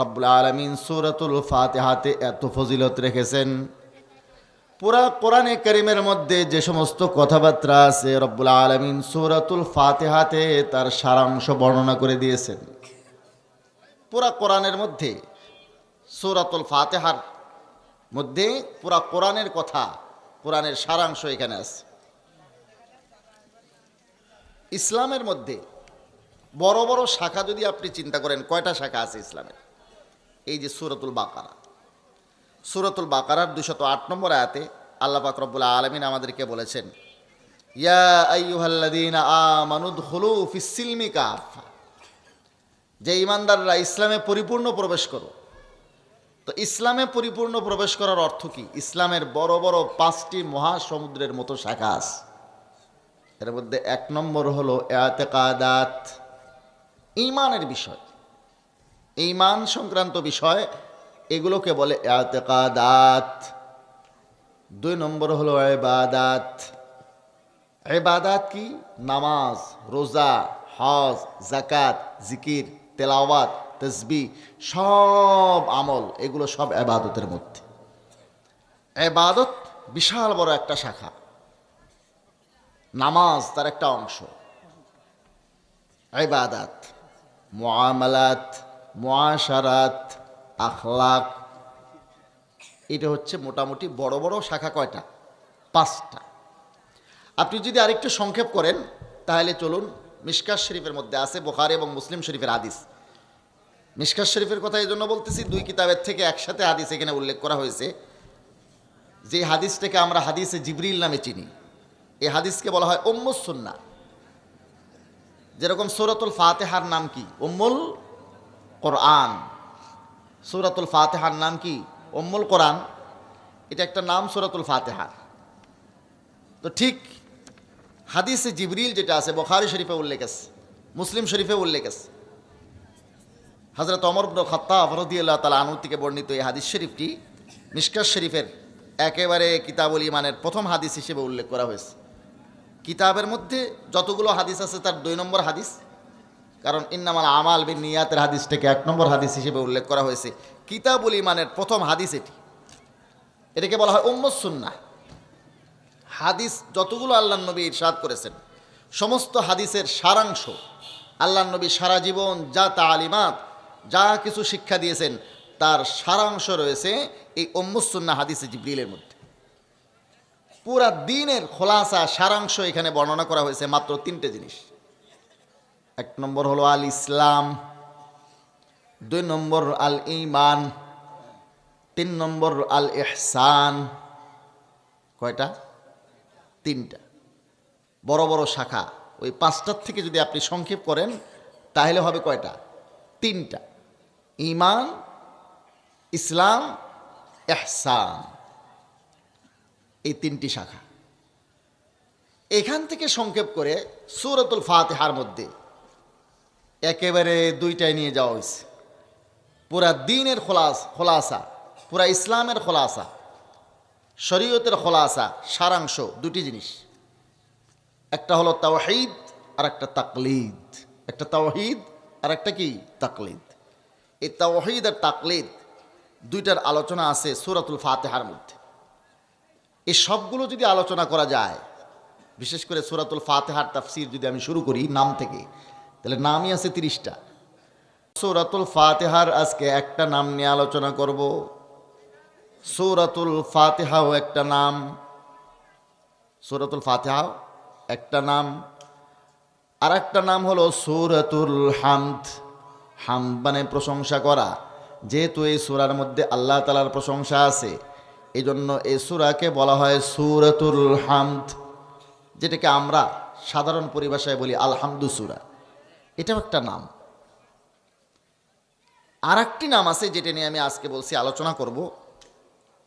রব্বুল আলমিন সুরাতুল ফাতেহাতে এত ফজিলত রেখেছেন। পুরা কোরআনে করিমের মধ্যে যে সমস্ত কথাবার্তা আছে, রব্বুল আলমিন সুরাতুল ফাতেহাতে তার সারাংশ বর্ণনা করে দিয়েছেন। পুরা কোরআনের মধ্যে, সুরাতুল ফাতেহার মধ্যে পুরা কোরআনের কথা, কোরআনের সারাংশ এখানে আছে। ইসলামের মধ্যে বড় বড় শাখা যদি আপনি চিন্তা করেন, কয়টা শাখা আছে ইসলামের? এই যে সুরতুল বাকারা। সুরতুল বাকারার দুশত আট নম্বর আয়াতে আল্লাহ পাক রব্বুল আলমিন আমাদেরকে বলেছেন যে ইমানদাররা ইসলামে পরিপূর্ণ প্রবেশ করো, তো ইসলামে পরিপূর্ণ প্রবেশ করার অর্থ কি? ইসলামের বড় বড় পাঁচটি মহাসমুদ্রের মতো শাখা এর মধ্যে এক নম্বর হলো এতেকাদাত ইমানের বিষয়। ইমান সংক্রান্ত বিষয়, এগুলোকে বলে এতেকাদাত। দুই নম্বর হলো এবাদাত। এবাদাত কি? নামাজ, রোজা, হজ জাকাত জিকির, তেলাওয়াত তসবি সব আমল, এগুলো সব এবাদতের মধ্যে। এবাদত বিশাল বড় একটা শাখা। নামাজ তার একটা অংশ। ইবাদাত মুআমালাত মুআশারাত আখলাক। এটা হচ্ছে মোটামুটি বড় বড় শাখা কয়টা? পাঁচটা। আপনি যদি আরেকটু সংক্ষেপ করেন, তাহলে চলুন মিশকাস শরীফের মধ্যে আছে বোখারি এবং মুসলিম শরীফের হাদিস। মিশকাস শরীফের কথা এই জন্য বলতেছি, দুই কিতাবের থেকে একসাথে হাদিস এখানে উল্লেখ করা হয়েছে। যে হাদিসটাকে আমরা হাদিসে জিবরিল নামে চিনি। এই হাদিসকে বলা হয় উম্মুসুন্না যেরকম সৌরাতুল ফাতেহার নাম কি? উম্মুল কোরআন। সুরাতুল ফাতেহার নাম কি? উম্মুল কোরআন। এটা একটা নাম সুরাতুল ফাতেহার তো ঠিক হাদিসে জিবরিল যেটা আছে, বখারি শরীফে উল্লেখ আছে, মুসলিম শরীফে উল্লেখ আছে। হজরত অমর খত্তাব রদিয়াল্লাহ তালা আনু থেকে বর্ণিত এই হাদিস শরীফটি মিশকাস শরীফের একেবারে কিতাবুল ইমানের প্রথম হাদিস হিসেবে উল্লেখ করা হয়েছে। কিতাবের মধ্যে যতগুলো হাদিস আছে, তার দুই নম্বর হাদিস কারণ ইন্নামাল আমাল বিন নিয়াতের হাদিসটাকে এক নম্বর হাদিস হিসেবে উল্লেখ করা হয়েছে। কিতাবুল ইমানের প্রথম হাদিস এটি। এটাকে বলা হয় উম্মসুন্না হাদিস যতগুলো আল্লাহ নবী ইরশাদ করেছেন, সমস্ত হাদিসের সারাংশ আল্লাহ নবী সারা জীবন যা তালিমাত, যা কিছু শিক্ষা দিয়েছেন, তার সারাংশ রয়েছে এই উম্মুসুন্না হাদিসে জিব্রিলের মধ্যে। পুরা দিনের খোলাসা সারাংশ এখানে বর্ণনা করা হয়েছে মাত্র তিনটে জিনিস। এক নম্বর হলো আল ইসলাম, দুই নম্বর আল ইমান তিন নম্বর আল এহসান কয়টা? তিনটা। বড় বড় শাখা। ওই পাঁচটার থেকে যদি আপনি সংক্ষেপ করেন, তাহলে হবে কয়টা? তিনটা। ইমান ইসলাম এহসান এই তিনটি শাখা। এখান থেকে সংক্ষেপ করে সুরতুল ফাতেহার মধ্যে একেবারে দুইটাই নিয়ে যাওয়া হয়েছে পুরা দিনের খোলাস, খোলাসা, পুরা ইসলামের খোলাসা, শরীয়তের খোলাসা, সারাংশ, দুটি জিনিস। একটা হলো তাওহিদ আর একটা তাকলিদ। একটা তাওহিদ আর একটা কি? তাকলিদ। এই তাওহিদ আর তাকলিদ দুইটার আলোচনা আছে সুরাতুল ফাতেহার মধ্যে। এই সবগুলো যদি আলোচনা করা যায়, বিশেষ করে সুরাতুল ফাতেহার তাফসির যদি আমি শুরু করি, নাম থেকে তাহলে নামই আছে তিরিশটা। সৌরাতুল ফাতেহার আজকে একটা নাম নিয়ে আলোচনা করব। সৌরাতুল ফাতেহাও একটা নাম। সৌরাতুল ফাতেহাও একটা নাম। আর একটা নাম হলো সৌরাতুল হামদ। হামদ মানে প্রশংসা করা। যেহেতু এই সুরার মধ্যে আল্লাহ তালার প্রশংসা আছে এই জন্য এই সুরাকে বলা হয় সুরাতুল হামদ। যেটাকে আমরা সাধারণ পরিভাষায় বলি আলহামদু সুরা এটাও একটা নাম। আর একটি নাম আছে যেটা নিয়ে আমি আজকে বলছি, আলোচনা করব।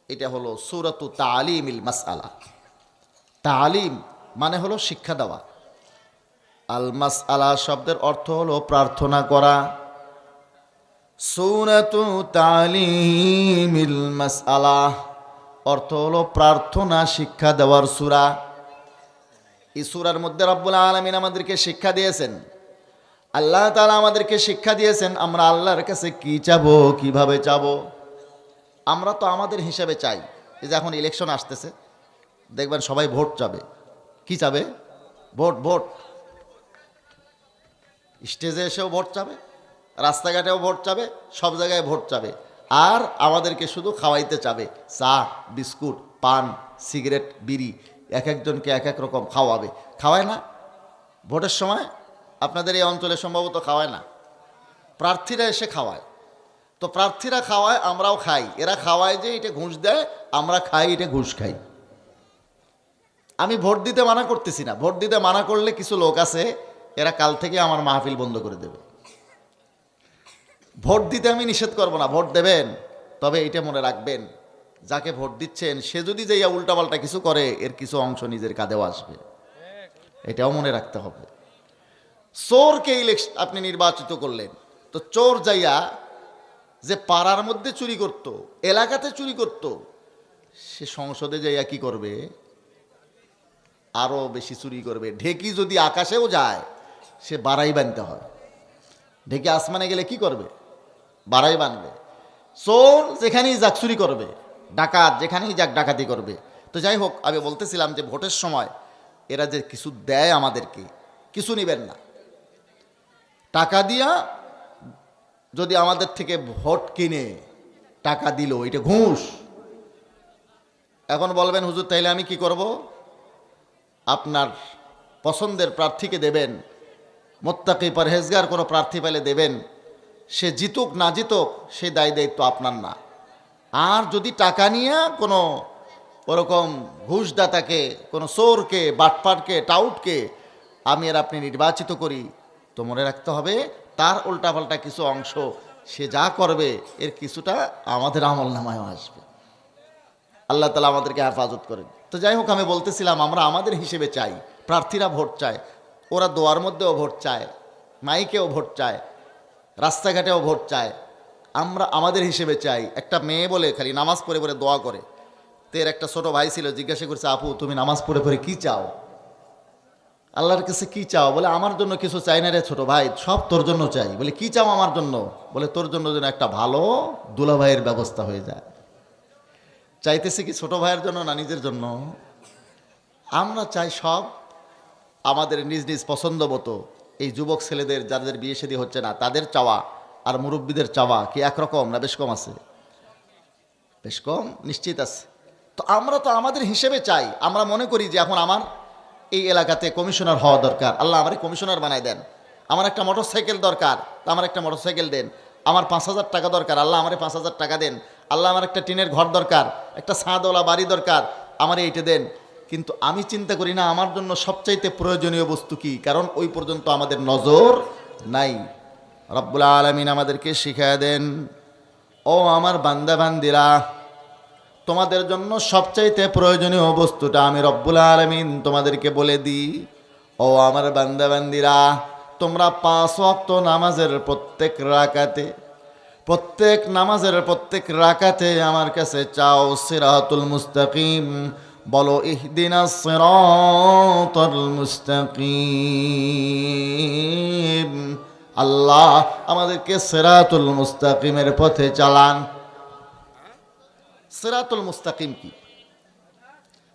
এটা হলো সুরাতু তালিমিল মাসআলা। তালিম মানে হলো শিক্ষা দেওয়া। আল মাস আলা শব্দের অর্থ হলো প্রার্থনা করা। সুরাতু তালিমিল মাস আলা অর্থ হলো প্রার্থনা, শিক্ষা দেওয়ার সুরা। এই সুরার মধ্যে রব্বুল আলমিন আমাদেরকে শিক্ষা দিয়েছেন। আল্লাহ তালা আমাদেরকে শিক্ষা দিয়েছেন, আমরা আল্লাহর কাছে কি চাবো, কীভাবে চাবো? আমরা তো আমাদের হিসাবে চাই। এই যে এখন ইলেকশন আসতেছে, দেখবেন সবাই ভোট চাবে। কি চাবে? Vote vote. স্টেজে এসেও ভোট চাবে, রাস্তাঘাটেও ভোট চাবে, সব জায়গায় ভোট চাবে। আর আমাদেরকে শুধু খাওয়াইতে চাবে, চা, বিস্কুট, পান, সিগারেট, বিড়ি, এক একজনকে এক এক রকম খাওয়াবে। খাওয়ায় না? ভোটের সময় আপনাদের এই অঞ্চলে সম্ভবত খাওয়ায় না। প্রার্থীরা এসে খাওয়ায়। তো প্রার্থীরা খাওয়ায়, আমরাও খাই। এরা খাওয়ায় যে এটা ঘুষ দেয়, আমরা খাই এটা ঘুষ খাই। আমি ভোট দিতে মানা করতেছি না। ভোট দিতে মানা করলে কিছু লোক আছে, এরা কাল থেকে আমার মাহফিল বন্ধ করে দেবে। ভোট দিতে আমি নিষেধ করব না। ভোট দেবেন, তবে এটা মনে রাখবেন, যাকে ভোট দিচ্ছেন, সে যদি যাইয়া উল্টাপাল্টা কিছু করে, এর কিছু অংশ নিজের কাঁধেও আসবে। এটাও মনে রাখতে হবে। চোরকে ইলেকশন আপনি নির্বাচিত করলেন। তো চোর যাইয়া যে পাড়ার মধ্যে চুরি করত, এলাকাতে চুরি করত, সে সংসদে যাইয়া কি করবে? আরও বেশি চুরি করবে। ঢেকি যদি আকাশেও যায়, সে বাড়াই বানতে হয়। ঢেকি আসমানে গেলে কি করবে? বাড়াই বানবে। চোর যেখানেই যাক চুরি করবে, ডাকাত যেখানেই যাক ডাকাতি করবে। তো যাই হোক আমি বলতেছিলাম যে ভোটের সময় এরা যে কিছু দেয় আমাদেরকে, কিছু নেবেন না। টাকা দিয়া যদি আমাদের থেকে ভোট কিনে টাকা দিল, এটা ঘুষ। এখন বলবেন, হুজুর, তাইলে আমি কি করব? আপনার পছন্দের প্রার্থীকে দেবেন, মোত্তাকি পরহেজগার কোনো প্রার্থী পেলে দেবেন, সে জিতুক, না জিতুক, সে দায় দায়িত্ব আপনার না। আর যদি টাকা নিয়ে কোনো ওরকম ঘুষদাতাকে, কোনো চোরকে, বাটপাটকে, টাউটকে আমি আর আপনি নির্বাচিত করি তো মনে রাখতে হবে, তার উল্টাপাল্টা কিছু অংশ সে যা করবে, এর কিছুটা আমাদের আমল নামায় আসবে। আল্লাহ তালা আমাদেরকে হেফাজত করেন। তো যাই হোক, আমি বলতেছিলাম, আমরা আমাদের হিসেবে চাই, প্রার্থীরা ভোট চায়, ওরা দোয়ার মধ্যেও ভোট চায়, মাইকেও ভোট চায়, রাস্তাঘাটেও ভোট চায়। আমরা আমাদের হিসেবে চাই, একটা মেয়ে বলে খালি নামাজ পড়ে পড়ে দোয়া করে। তের একটা ছোট ভাই ছিল, জিজ্ঞাসা করছে, আপু, তুমি নামাজ পড়ে পড়ে কি চাও? আল্লাহর কাছে কি চাও? বলে, আমার জন্য কিছু চাই না রে ছোট ভাই, সব তোর জন্য চাই। বলে, কি চাও আমার জন্য? বলে, তোর জন্য যেন একটা ভালো দুলাভাইয়ের ব্যবস্থা হয়ে যায়। চাইতেছে কি ছোট ভাইয়ের জন্য না নিজের জন্য? আমরা চাই সব আমাদের নিজ নিজ পছন্দ মতো এই যুবক ছেলেদের, যাদের বিয়ে সেদি হচ্ছে না, তাদের চাওয়া আর মুরব্বীদের চাওয়া কি একরকম না বেশ কম আছে? বেশ কম, নিশ্চিত আছে। তো আমরা তো আমাদের হিসেবে চাই। আমরা মনে করি যে এখন আমার এই এলাকাতে কমিশনার হওয়া দরকার। আল্লাহ আমার কমিশনার বানাই দেন। আমার একটা মোটর সাইকেল দরকার, আমার একটা মোটর সাইকেল দেন। আমার পাঁচ হাজার টাকা দরকার, আল্লাহ আমার পাঁচ হাজার টাকা দেন। আল্লাহ আমার একটা টিনের ঘর দরকার, একটা ছাদওয়ালা বাড়ি দরকার, আমার এইটা দেন। কিন্তু আমি চিন্তা করি না, আমার জন্য সবচাইতে প্রয়োজনীয় বস্তু কি? কারণ ওই পর্যন্ত আমাদের নজর নাই। রব্বুল আলমিন আমাদেরকে শিখায় দেন, ও আমার বান্দা বান্দিরা তোমাদের জন্য সবচাইতে প্রয়োজনীয় বস্তুটা আমি রব্বুল আলমিন তোমাদেরকে বলে দিই। ও আমার বান্দা বান্দিরা তোমরা পাঁচ ওয়াক্ত নামাজের প্রত্যেক রাকাতে, প্রত্যেক নামাজের প্রত্যেক রাকাতে আমার কাছে চাও সিরাতুল মুস্তাকিম। বলো ইহদিনা মুস্তাকিম। আল্লাহ আমাদেরকে সিরাতুল মুস্তাকিমের পথে চালান। সিরাতুল মুস্তাকিম কি?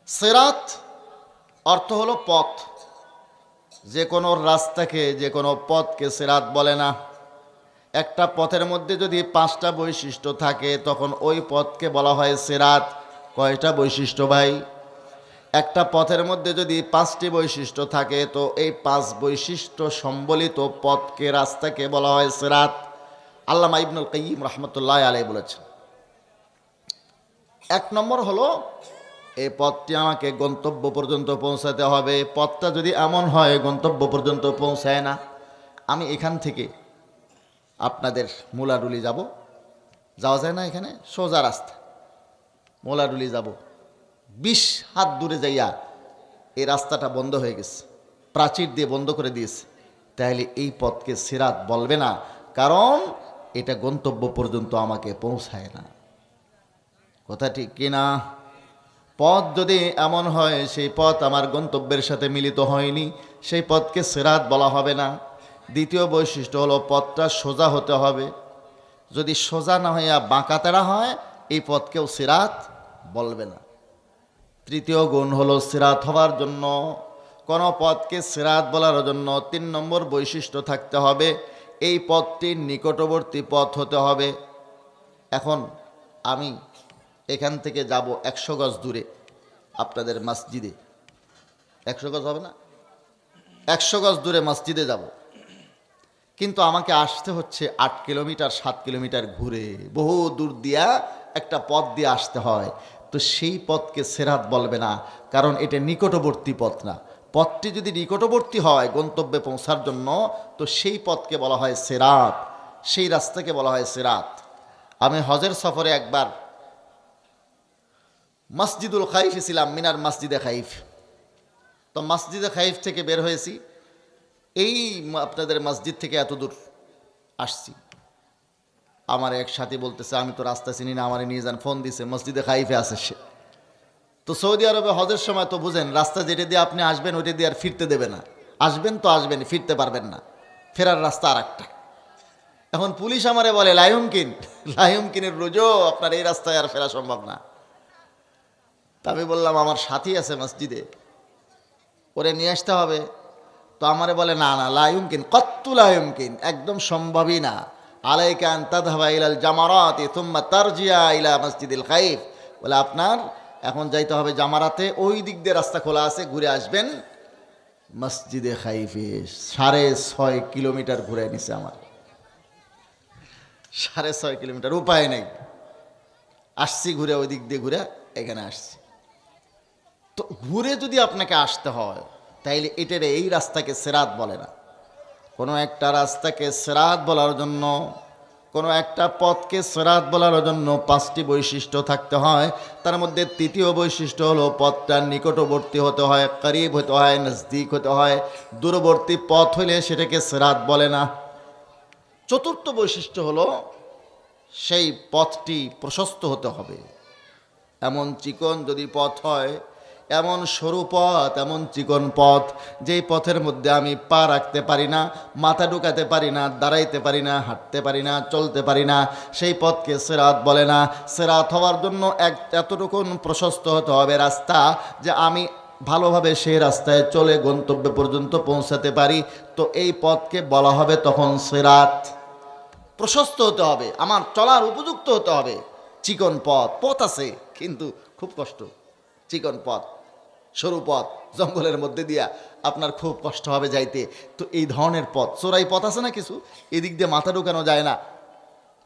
সিরাত অর্থ হলো পথ। যে কোনো রাস্তাকে, যে কোনো পথকে সিরাত বলে না। একটা পথের মধ্যে যদি পাঁচটা বৈশিষ্ট্য থাকে, তখন ওই পথকে বলা হয় সিরাত। কয়টা বৈশিষ্ট্য ভাই? একটা পথের মধ্যে যদি পাঁচটি বৈশিষ্ট্য থাকে, তো এই পাঁচ বৈশিষ্ট্য সম্বলিত পথকে, রাস্তাকে বলা হয় সিরাত। আল্লামা ইবনুল কাইম রহমতুল্লাহ আলাই বলেছেন এক নম্বর হলো, এই পথটি আমাকে গন্তব্য পর্যন্ত পৌঁছাতে হবে। পথটা যদি এমন হয় গন্তব্য পর্যন্ত পৌঁছায় না। আমি এখান থেকে আপনাদের মোলাডুলি যাব। যাওয়া যায় না এখানে? সোজা রাস্তা। মোলাডুলি যাব। বিশ হাত দূরে যাইয়া এই রাস্তাটা বন্ধ হয়ে গেছে। প্রাচীর দিয়ে বন্ধ করে দিয়েছে। তাহলে এই পথকে সিরাত বলবে না। কারণ এটা গন্তব্য পর্যন্ত আমাকে পৌঁছায় না। কথা ঠিক কিনা? পথ যদি এমন হয়, সেই পথ আমার গন্তব্যের সাথে মিলিত হয়নি। সেই পথকে সেরাত বলা হবে না। দ্বিতীয় বৈশিষ্ট্য হলো, পথটা সোজা হতে হবে। যদি সোজা না হইয়া বাঁকা তেড়া হয়, এই পথকেও সিরাত বলবে না। তৃতীয় গুণ হলো, সিরাত হওয়ার জন্য। কোনো পথকে সিরাত বলার জন্য তিন নম্বর বৈশিষ্ট্য থাকতে হবে। এই পথটির নিকটবর্তী পথ হতে হবে। এখন আমি এখান থেকে যাব একশো গজ দূরে, আপনাদের মসজিদে। একশো গজ হবে না? একশো গজ দূরে মসজিদে যাব। কিন্তু আমাকে আসতে হচ্ছে আট কিলোমিটার, সাত কিলোমিটার ঘুরে। বহু দূর দিয়া একটা পথ দিয়ে আসতে হয়। তো সেই পথকে সেরাত বলবে না, কারণ এটা নিকটবর্তী পথ না। পথটি যদি নিকটবর্তী হয় গন্তব্যে পৌঁছার জন্য, তো সেই পথকে বলা হয় সেরাত। সেই রাস্তাকে বলা হয় সেরাত। আমি হজের সফরে একবার মসজিদুল খাইফে ছিলাম, মিনার মসজিদে খাইফ। তো মসজিদে খাইফ থেকে বের হয়েছি। এই আপনাদের মসজিদ থেকে এত দূর আসছি। আমার এক সাথী বলতেছে, আমি তো রাস্তা চিনি না, আমার নিয়ে যান। ফোন দিছে, মসজিদে খাইফে আছে সে। তো সৌদি আরবে হজের সময় তো বুঝেন, রাস্তা যেটা দিয়ে আপনি আসবেন, ওইটা দিয়ে আর ফিরতে দেবে না। আসবেন তো আসবেন, ফিরতে পারবেন না। ফেরার রাস্তা আর একটা এখন পুলিশ আমারে বলে লায়ুমকিন লায়ুমকিনের রোজও আপনার এই রাস্তায় আর ফেরা সম্ভব না। তা আমি বললাম, আমার সাথী আছে মসজিদে, ওরে নিয়ে আসতে হবে। তো আমারে বলে, না না লায়ুমকিন কত্তু লায়ুমকিন একদম সম্ভবই না। আলাইকান তাদহাবা ইলাল জামারাতে তুম্মা তারজিয়া ইলা মসজিদুল খাইফ। বলে, আপনার এখন যাইতে হবে জামারাতে, ওই দিক দিয়ে রাস্তা খোলা আছে, ঘুরে আসবেন মসজিদে খাইফে। সাড়ে ছয় কিলোমিটার ঘুরে নিছে আমার। সাড়ে ছয় কিলোমিটার, উপায় নেই। আসছি ঘুরে, ওই দিক দিয়ে ঘুরে এখানে আসছি। তো ঘুরে যদি আপনাকে আসতে হয়, তাইলে এটার এই রাস্তাকে সেরাত বলে না। কোনো একটা রাস্তাকে সেরাত বলার জন্য, কোনো একটা পথকে সেরাত বলার জন্য পাঁচটি বৈশিষ্ট্য থাকতে হয়। তার মধ্যে তৃতীয় বৈশিষ্ট্য হলো, পথটার নিকটবর্তী হতে হয়, করিব হতে হয়, নজদিক হতে হয়। দূরবর্তী পথ হলে সেটাকে সেরাত বলে না। চতুর্থ বৈশিষ্ট্য হলো, সেই পথটি প্রশস্ত হতে হবে। এমন চিকন যদি পথ হয় এমন সরু পথ, এমন চিকন পথ, যেই পথের মধ্যে আমি পা রাখতে পারি না, মাথা ঢুকাতে পারি না, দাঁড়াইতে পারি না, হাঁটতে পারি না, চলতে পারি না, সেই পথকে সেরাত বলে না। সেরাত হওয়ার জন্য এক এতটুকুন প্রশস্ত হতে হবে রাস্তা, যে আমি ভালোভাবে সেই রাস্তায় চলে গন্তব্য পর্যন্ত পৌঁছাতে পারি। তো এই পথকে বলা হবে তখন সেরাত। প্রশস্ত হতে হবে, আমার চলার উপযুক্ত হতে হবে। চিকন পথ পথ আছে, কিন্তু খুব কষ্ট। চিকন পথ। সরু পথ জঙ্গলের মধ্যে দিয়া আপনার খুব কষ্ট হবে যাইতে। তো এই ধরনের পথ, চোরাই পথ আছে না কিছু? এদিক দিয়ে মাথা ঢুকানো যায় না,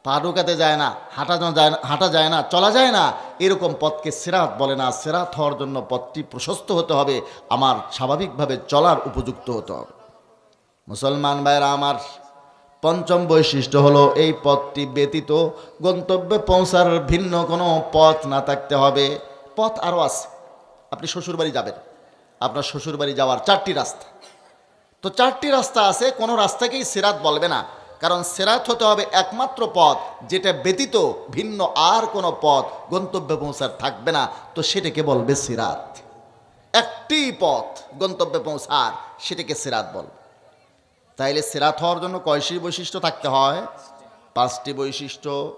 পা ঢুকাতে যায় না হাঁটানো যায় না, হাঁটা যায় না, চলা যায় না, এরকম পথকে সেরাত বলে না। সেরাত হওয়ার জন্য পথটি প্রশস্ত হতে হবে, আমার স্বাভাবিকভাবে চলার উপযুক্ত হতে হবে। মুসলমান ভাইরা আমার পঞ্চম বৈশিষ্ট্য হলো, এই পথটি ব্যতীত গন্তব্যে পৌঁছার ভিন্ন কোনো পথ না থাকতে হবে। পথ আরও আছে। আপনি শ্বশুরবাড়ি যাবেন। আপনার শ্বশুরবাড়ি যাওয়ার চারটি রাস্তা। তো চারটি রাস্তা আছে, কোনো রাস্তাকেই সেরাত বলবে না। কারণ সেরাত হতে হবে একমাত্র পথ, যেটা ব্যতীত ভিন্ন আর কোনো পথ গন্তব্যে পৌঁছার থাকবে না। তো সেটাকে বলবে সিরাত। একটি পথ গন্তব্যে পৌঁছার, সেটাকে সিরাত বলবে। তাইলে সেরাত হওয়ার জন্য কয়টি বৈশিষ্ট্য থাকতে হয়? পাঁচটি বৈশিষ্ট্য।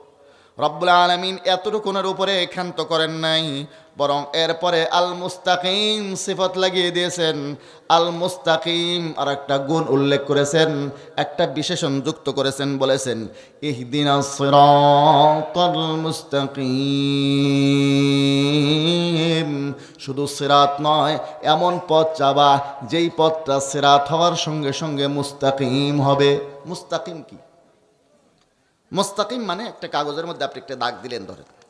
রব্বুল আলমিন এতটুকুনের উপরে ক্ষান্ত করেন নাই। বরং এরপরে আল মুস্তাকিম সিফত লাগিয়ে দিয়েছেন। আল মুস্তাকিম আর একটা গুণ উল্লেখ করেছেন, একটা বিশেষণ যুক্ত করেছেন, বলেছেন, ইহদিনা মুস্তাকিম। শুধু সিরাত নয়, এমন পথ চাবা, যেই পথটা সিরাত হওয়ার সঙ্গে সঙ্গে মুস্তাকিম হবে। মুস্তাকিম কি? মুস্তাকিম মানে একটা কাগজের মধ্যে আপনি একটা দাগ দিলেন ধরে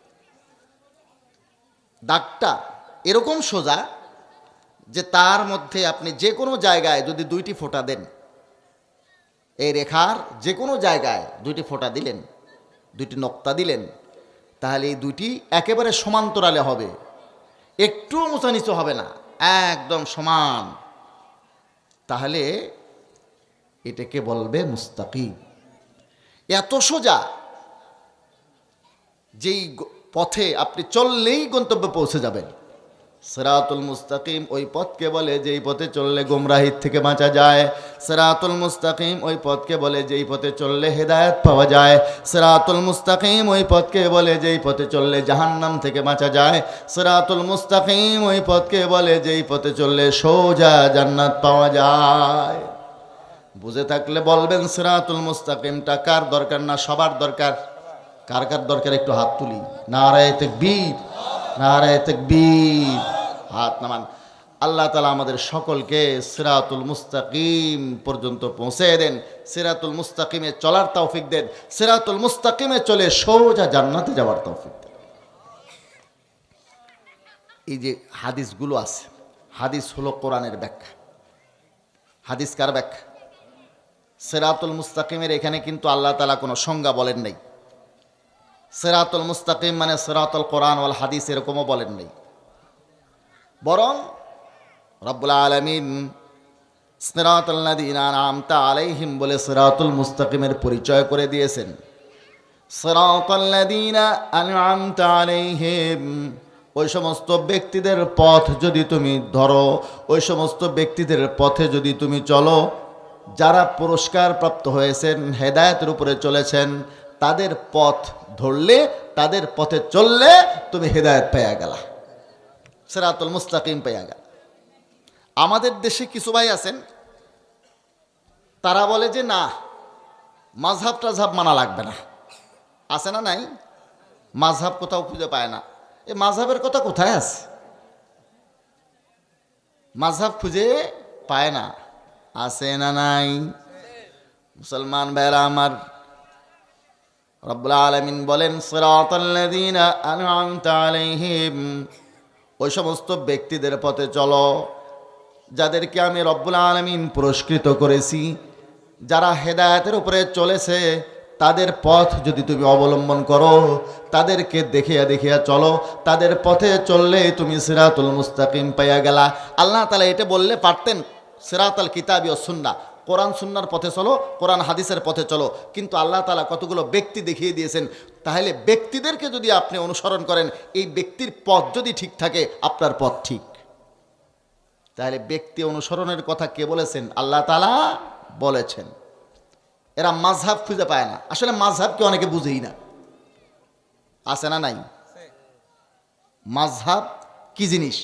দাগটা এরকম সোজা যে তার মধ্যে আপনি যে কোনো জায়গায় যদি দুইটি ফোঁটা দেন, এই রেখার যে কোনো জায়গায় দুইটি ফোঁটা দিলেন, দুইটি নক্তা দিলেন, তাহলে এই দুইটি একেবারে সমান্তরালে হবে। একটুও মোচানিচু হবে না, একদম সমান। তাহলে এটাকে বলবে মুস্তাকিম। এত সোজা, যেই পথে আপনি চললেই গন্তব্যে পৌঁছে যাবেন। সেরাতুল মুস্তাকিম ওই পথকে বলে যেই পথে চললে গোমরাহির থেকে বাঁচা যায়। সেরাতুল মুস্তাকিম ওই পথকে বলে যেই পথে চললে হেদায়েত পাওয়া যায়। সেরাতুল মুস্তাকিম ওই পথকে বলে যেই পথে চললে জাহান্নাম থেকে বাঁচা যায়। সেরাতুল মুস্তাকিম ওই পথকে বলে যেই পথে চললে সোজা জান্নাত পাওয়া যায়। বুঝে থাকলে বলবেন সিরাতুল মুস্তাকিমটা কার দরকার না সবার দরকার? কার কার দরকার একটু হাত তুলি? নারায় তেকবীর নারায় তেকবীর। হাত নামান। আল্লাহ তালা আমাদের সকলকে সিরাতুল মুস্তাকিম পর্যন্ত পৌঁছে দেন। সিরাতুল মুস্তাকিমে চলার তৌফিক দেন। সিরাতুল মুস্তাকিমে চলে সোজা জান্নাতে যাওয়ার তৌফিক দেন। এই যে হাদিসগুলো আছে, হাদিস হলো কোরআনের ব্যাখ্যা। হাদিস কার ব্যাখ্যা? সেরাতুল মুস্তাকিমের এখানে কিন্তু আল্লাহ তালা কোনো সংজ্ঞা বলেন নাই। সেরাতুল মুস্তাকিম মানে সেরাতুল কোরআন ওয়াল হাদিস, এরকমও বলেন নাই বরং রব্বুল আলমিন আমতা আলাইহিম বলে সেরাতুল মুস্তাকিমের পরিচয় করে দিয়েছেন। সেরাতুল্লাদিনা আমতা আলাইহিম, ওই সমস্ত ব্যক্তিদের পথ যদি তুমি ধরো, ওই সমস্ত ব্যক্তিদের পথে যদি তুমি চলো, যারা পুরস্কার প্রাপ্ত হয়েছেন, হেদায়তের উপরে চলেছেন তাদের পথ ধরলে, তাদের পথে চললে তুমি হেদায়ত পেয়ে গেলা। সেরাতুল মুস্তাকিম পেয়ে গেল। আমাদের দেশে কিছু ভাই আছেন, তারা বলে যে, না মাঝহাব টাঝহাব মানা লাগবে না। আছে না নাই? মাঝহাব কোথাও খুঁজে পায় না। এ মাঝহাবের কথা কোথায় আছে? মাঝহাব খুঁজে পায় না। আছে না নাই? মুসলমান ভাইরা আমার রব্বুল আলমিন বলেন সিরাতাল্লাযীনা আন'আমতা আলাইহিম। ওই সমস্ত ব্যক্তিদের পথে চলো, যাদেরকে আমি রব্বুল আলমিন পুরস্কৃত করেছি। যারা হেদায়েতের উপরে চলেছে, তাদের পথ যদি তুমি অবলম্বন করো, তাদেরকে দেখিয়া দেখিয়া চলো। তাদের পথে চললে তুমি সিরাতুল মুস্তাকিম পাইয়া গেলা। আল্লাহ তালা এটা বললে পারতেন সিরাত আল কিতাবি ও সুন্না কোরআন সুন্নার পথে চলো, কোরআন হাদিসের পথে চলো। কিন্তু আল্লাহ তালা কতগুলো ব্যক্তি দেখিয়ে দিয়েছেন, তাহলে ব্যক্তিদেরকে যদি আপনি অনুসরণ করেন, এই ব্যক্তির পথ যদি ঠিক থাকে, আপনার পথ ঠিক। তাহলে ব্যক্তি অনুসরণের কথা কে বলেছেন? আল্লাহ তালা বলেছেন। এরা মাঝহাব খুঁজে পায় না। আসলে মাঝহাবকে অনেকে বুঝেই না। আছে না নাই? মাঝহাব কি জিনিস?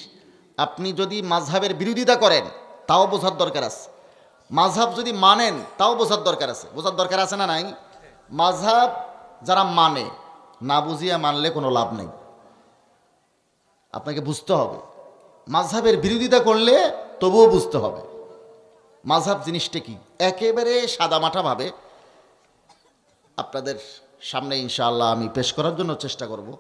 আপনি যদি মাঝহাবের বিরোধিতা করেন, তাও বোঝার দরকার আছে। মাঝহাব যদি মানেন, তাও বোঝার দরকার আছে। বোঝার দরকার আছে না নাই? মাঝহাব যারা মানে না বুঝিয়া মানলে কোনো লাভ নেই। আপনাকে বুঝতে হবে। মাঝহাবের বিরোধিতা করলে তবুও বুঝতে হবে। মাঝহাব জিনিসটা কি? একেবারে সাদামাটাভাবে আপনাদের সামনে ইনশাআল্লাহ আমি পেশ করার জন্য চেষ্টা করব।